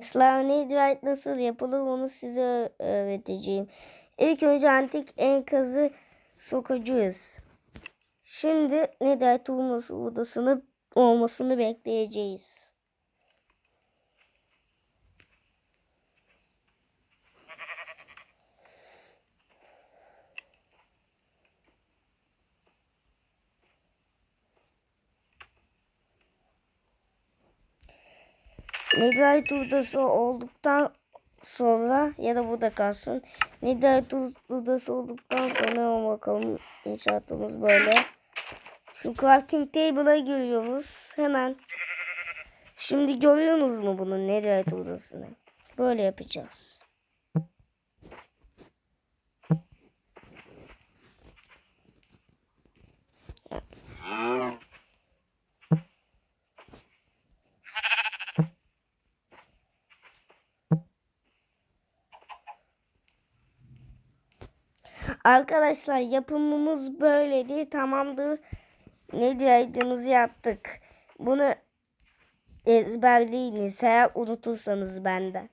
Arkadaşlar netherite nasıl yapılır onu size öğreteceğim. İlk önce antik enkazı sokacağız. Şimdi netherite olması odasını olmasını bekleyeceğiz. Netherite odası olduktan sonra ya da burada kalsın. Netherite odası olduktan sonra bakalım inşaatımız böyle. Şu crafting table'a giriyoruz. Hemen. Şimdi görüyorsunuz mu bunun Netherite odasını? Böyle yapacağız. Arkadaşlar yapımımız böyleydi. Tamamdır. Netherite'ımızı yaptık. Bunu ezberleyiniz eğer unutursanız benden.